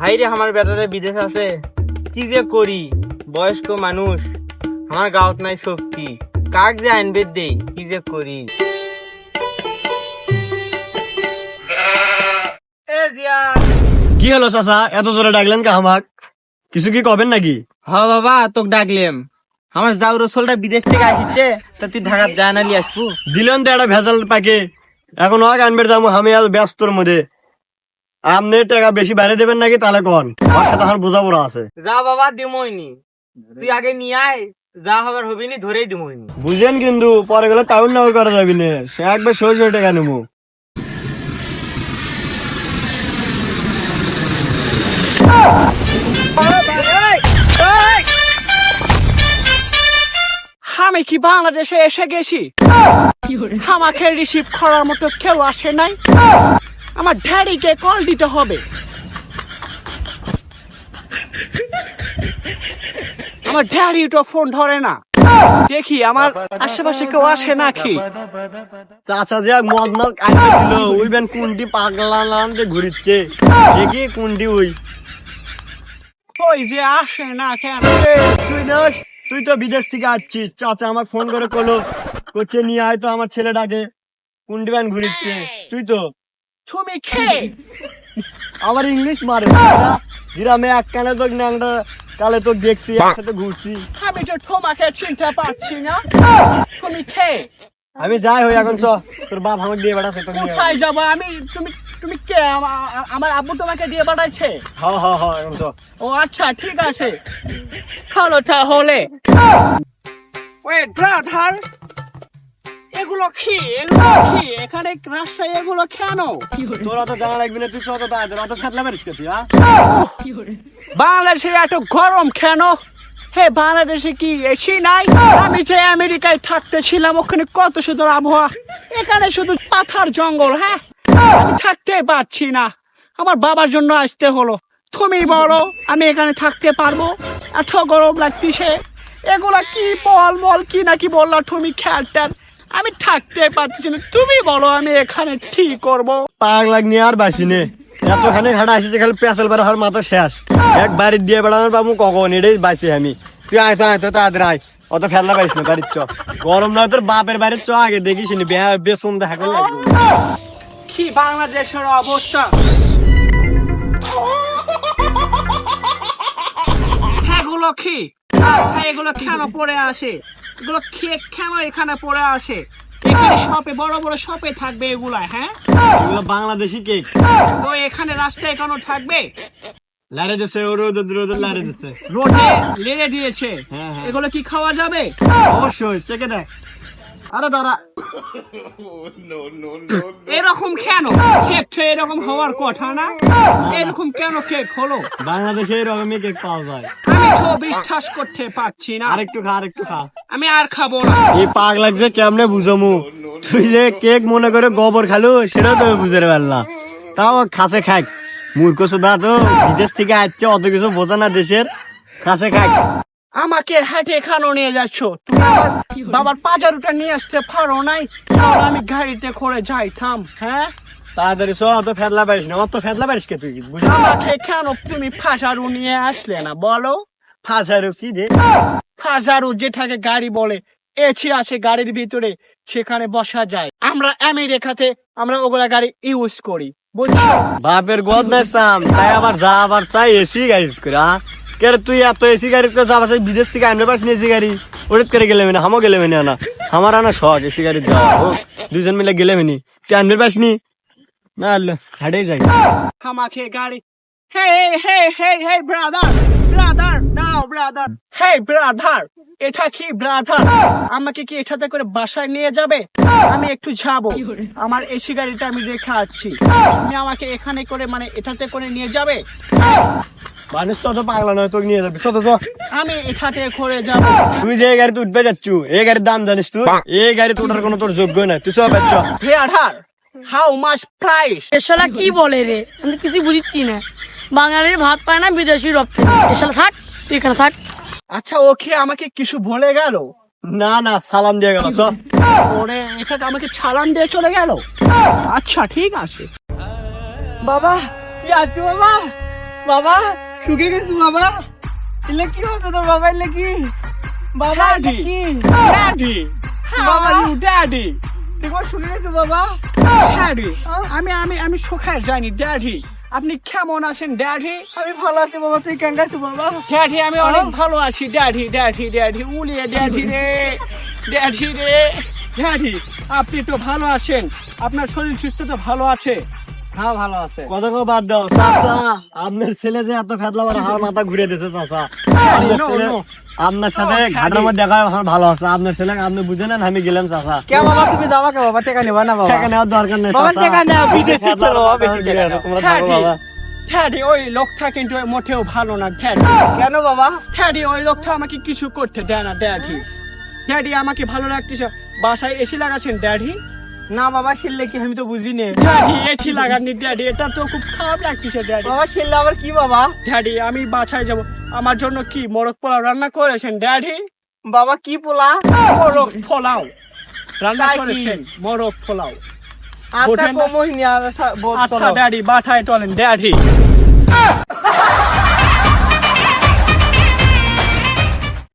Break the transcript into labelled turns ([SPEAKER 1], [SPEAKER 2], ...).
[SPEAKER 1] High রে আমার বেটাতে বিদেশ আছে। কি যে করি? বয়স্ক মানুষ আমার গাঁত নাই শক্তি। কাক যে আনবে দেই কি যে করি? এ জিয়া।
[SPEAKER 2] কি হলো চাচা? এত জোরে ডাকলেন কা আমাক? কিছু কি কবেন নাকি?
[SPEAKER 1] হ বাবা তোকে ডাকলেম। আমার যাও রসলটা বিদেশ থেকে আসিছে তা তুই ঢাকার যায় না নিয়ে আসব।
[SPEAKER 2] দিলেন তো একটা ভেজাল পাকে এখন ওয়াক আনবের দাম আমি আর ব্যস্তর মধ্যে। আপনি টাকা বেশি বাইরে দেবেন নাকি তাহলে কন? আমার সাথে আমার বোঝা পড়া আছে।
[SPEAKER 1] যা বাবা দিমইনি। তুই আগে নিয়ে আয় যা হবার হবি নি ধরেই দিমইনি।
[SPEAKER 2] বুঝেন কিন্তু পরে গেলে টাউন নাও করা যাবি না। সে একবার শো শো টাকা নেব
[SPEAKER 3] আমি কি বাংলাদেশে এসে গেছি? আমাকে রিসিভ করার মতো কেউ আসে নাই? আমার ড্যাডিকে কল দিতে হবে। আমার ড্যাডি তো ফোন ধরে না। দেখি আমার আশেপাশে কেউ আসে নাকি?
[SPEAKER 2] চাচা যে মদ মদ আনতে দিল ওই বেন কোনটি পাগলা নামতে ঘুরিচ্ছে। দেখি কোনটি ওই।
[SPEAKER 3] ওই যে আসে না কেন?
[SPEAKER 2] তুই নস তুই তো বিদেশ থেকে আসছিস। চাচা আমার ফোন করে কলো করছে নিয়ে আয় তো আমার ছেলেটাকে। কোনটি ব্যান ঘুরিচ্ছে। তুই তো?
[SPEAKER 3] তুমি কে?
[SPEAKER 2] আমার ইংলিশ মারে। গ্রামে এক কানে তো ন্যাংটা কালে তো দেখছি একসাথে ঘুরছি।
[SPEAKER 3] আমি তো তোমাকে চিনতে পারছি না তুমি কে?
[SPEAKER 2] আমি যাই হই এখন চ। তোর বাপ আমাকে দিয়ে বেড়াচ্ছে তো
[SPEAKER 3] কোথায় যাব। আমি তুমি তুমি কে? আমা- আমার আব্বু তোমাকে দিয়ে পাঠাইছে?
[SPEAKER 2] হ হ হ এখন চ।
[SPEAKER 3] ও আচ্ছা ঠিক আছে। ভালো তাহলে। ওয়েট ব্রাদার এগুলো কি? এগুলো কি? এখানে রাস্তায় এগুলো কেন?
[SPEAKER 2] তোরা তো জানা লাগবে না তুই চ তো তাদের অত খেতলা পারিস তুই হ্যাঁ?
[SPEAKER 3] বাংলাদেশে এত গরম কেন? হে বাংলাদেশে কি এসি নাই? আমি যে আমেরিকায় থাকতেছিলাম ওখানে কত সুন্দর আবহাওয়া? এখানে শুধু পাথার জঙ্গল হ্যাঁ? আমি থাকতে পারছি না। আমার বাবার জন্য আসতে হলো। তুমি বড় আমি এখানে থাকতে পারব? এত গরম লাগতেছে। এগুলা কি বল বল কি নাকি বললা তুমি খেয়ালটার আমি থাকতে পারতেছি না। তুমি বলো আমি এখানে ঠিক করব?
[SPEAKER 2] পাগ লাগ নিয়ে আর বাসি নে। এতখানে ঘাটা আসিছে খালি পেঁচাল বেড়া হওয়ার মাথা শেষ। এক বাড়ির দিয়ে বেড়ানোর বাবু কখন? এটাই বাসি আমি। তুই আয় তো আয় তো তাদের আয়। অত ফেললা পাইস না বাড়ির চ। গরম না তোর বাপের বাড়ির চ আগে দেখিস নি বেসন দেখা করে লাগবে।
[SPEAKER 3] কি বাংলাদেশের অবস্থা? এগুলো কি? এগুলো কেন পড়ে আসে? এগুলো খেয়ে কেন এখানে পড়ে আসে? এখানে শপে বড় বড় শপে থাকবে এগুলা হ্যাঁ?
[SPEAKER 2] এগুলো বাংলাদেশি কেক।
[SPEAKER 3] তো এখানে রাস্তায় কেন থাকবে?
[SPEAKER 2] লারে দিছে ও রোদ রোদ লারে দিছে।
[SPEAKER 3] রোডে লেড়ে দিয়েছে।
[SPEAKER 2] হ্যাঁ, হ্যাঁ।
[SPEAKER 3] এগুলো কি খাওয়া যাবে?
[SPEAKER 2] অবশ্যই চেকে দেখ। আরে দাঁড়া।
[SPEAKER 3] এরকম কেন? কেক তো এরকম হওয়ার কথা না। এরকম কেন কেক হলো?
[SPEAKER 2] বাংলাদেশে এরকমই কেক পাওয়া যায়।
[SPEAKER 3] আমি তো বিশ্বাস করতে পারছি না।
[SPEAKER 2] আরেকটু খা আরেকটু খা।
[SPEAKER 3] আমি আর খাব না।
[SPEAKER 2] এই পাগ লাগছে কেমনে বুঝমু? তুই যে কেক মনে করে গোবর খালু সেটা তো বুঝে পারলা তাও খাসে খাক। মূর্খ সুদা তো বিদেশ থেকে আসছে অত কিছু বোঝে না দেশের। খাসে খাক।
[SPEAKER 3] আমাকে হাটে খানো নিয়ে যাচ্ছ। বাবার পাজারুটা নিয়ে আসতে পারো নাই। আমি গাড়িতে করে যাইতাম হ্যাঁ?
[SPEAKER 2] তাড়াতাড়ি সব অত ফেদলা পারিস না। অত ফেদলা পারিস কে তুই? বুঝলি?
[SPEAKER 3] আমাকে কেন তুমি ফাজারু নিয়ে আসলে না বলো?
[SPEAKER 2] ফাঁসার কি রে?
[SPEAKER 3] ফাজারু যেটাকে গাড়ি বলে এসি আছে গাড়ির ভিতরে সেখানে বসা যায়। আমরা আমেরিকাতে আমরা ওগুলা গাড়ি ইউজ করি বুঝছ?
[SPEAKER 2] বাপের গদ নাই সাম তাই আবার যা আবার চাই এসি গাড়ি করে হ্যাঁ? কে তুই এত এসি গাড়ি করে যাবার বিদেশ থেকে আনবে পাস এসি গাড়ি? ওটা করে গেলে মানে? হামও গেলে মানে না। আমার আনা শখ এসি গাড়ি যাওয়া দুজন মিলে গেলে মানে। তুই আনবে পাস নি? না হাটেই যাই।
[SPEAKER 3] আমাকে গাড়ি। Hey hey hey hey brother brother নাও ব্রাদার হে ব্রাদার এটা কি ব্রাদার আমাকে কি এটাতে করে বাসায় নিয়ে যাবে? আমি একটু যাব। আমার এসি গাড়িটা আমি রেখে আসছি। তুমি আমাকে এখানে করে মানে এটাতে করে নিয়ে যাবে?
[SPEAKER 2] মানুষ তো অত পাগলা নয় তোকে নিয়ে যাবি। চত চত
[SPEAKER 3] আমি এটাতে করে যাব।
[SPEAKER 2] তুই যে এই গাড়িতে উঠবে যাচ্ছু এই গাড়ির দাম জানিস তুই? এই গাড়িতে ওঠার কোনো তোর যোগ্য নাই। তুই সব বাচ্চা
[SPEAKER 3] ব্রাদার হাউ মাচ প্রাইস
[SPEAKER 4] এসলা কি বলে রে? আমি তো কিছু বুঝিচ্ছি না। বাঙালির ভাত পায় না বিদেশি রপ্তানি। এসলা থাক তুই এখানে থাক।
[SPEAKER 3] আচ্ছা ও কি আমাকে কিছু বলে গেল?
[SPEAKER 2] না না সালাম দিয়ে গেল চল।
[SPEAKER 3] ওরে এটাকে আমাকে ছালান দিয়ে চলে গেল? আচ্ছা ঠিক আছে।
[SPEAKER 1] বাবা বাবা? বাবা শুকে গেছু বাবা। ইলে কি হচ্ছে তোর বাবা? ইলে কি? বাবা
[SPEAKER 3] Daddy.
[SPEAKER 1] কি?
[SPEAKER 3] ড্যাডি
[SPEAKER 1] বাবা।
[SPEAKER 3] ইউ ড্যাডি
[SPEAKER 1] কোন শুকে গেছু বাবা?
[SPEAKER 3] ড্যাডি আমি আমি আমি সুখায় যাইনি ড্যাডি আপনি কেমন আছেন ড্যাডি
[SPEAKER 1] আমি ভালো আছি বাবা তুই কেন গেছু বাবা?
[SPEAKER 3] ড্যাডি আমি অনেক ভালো আছি ড্যাডি ড্যাডি ড্যাডি উলিয়ে ড্যাডি রে ড্যাডি রে। ড্যাডি আপনি তো ভালো আছেন। আপনার শরীর সুস্থ তো ভালো আছে।
[SPEAKER 1] হ্যাঁ ভালো আছে।
[SPEAKER 2] কথা কো বাদ দাও। চাচা আপনার ছেলে যে এত ফেদলা আমার হার মাথা ঘুরে দিয়েছে চাচা। আপনার
[SPEAKER 3] no,
[SPEAKER 2] ছেলে-
[SPEAKER 3] no.
[SPEAKER 2] আপনার সাথে ঘাটের মধ্যে দেখা আমার ভালো আছে। আপনার ছেলে আপনি বুঝে নেন আমি গেলাম চাচা।
[SPEAKER 1] কে বাবা তুমি যাবা কে বাবা? টেকা নিবা না বাবা।
[SPEAKER 2] টাকা নেওয়ার দরকার নেই
[SPEAKER 1] বাবা টাকা নেওয়া বিদেশি চলো, বেশি টাকা
[SPEAKER 2] তোমরা থাকো বাবা।
[SPEAKER 3] ড্যাডি ওই লোকটা কিন্তু মোটেও ভালো না
[SPEAKER 1] কেন বাবা?
[SPEAKER 3] ওই লোকটা আমাকে কিছু করতে দেয় না ড্যাডি। ড্যাডি আমাকে ভালো লাগতেছে। বাসায় এসি লাগাছেন ড্যাডি?
[SPEAKER 1] না বাবা শিললে কি আমি তো বুঝি নে
[SPEAKER 3] ড্যাডি এটা তো খুব খারাপ লাগতেছে ড্যাডি।
[SPEAKER 1] বাবা শিললে আবার কি বাবা?
[SPEAKER 3] ড্যাডি আমি বাসায় যাব। আমার জন্য কি মোরগ পোলাও রান্না করেছেন ড্যাডি?
[SPEAKER 1] বাবা কি পোলা?
[SPEAKER 3] মোরগ পোলাও। রান্না করেছেন মোরগ পোলাও।
[SPEAKER 1] আচ্ছা
[SPEAKER 3] ওঠেন না।
[SPEAKER 1] আর
[SPEAKER 3] আচ্ছা ড্যাডি বাঠায় চলেন ড্যাডি।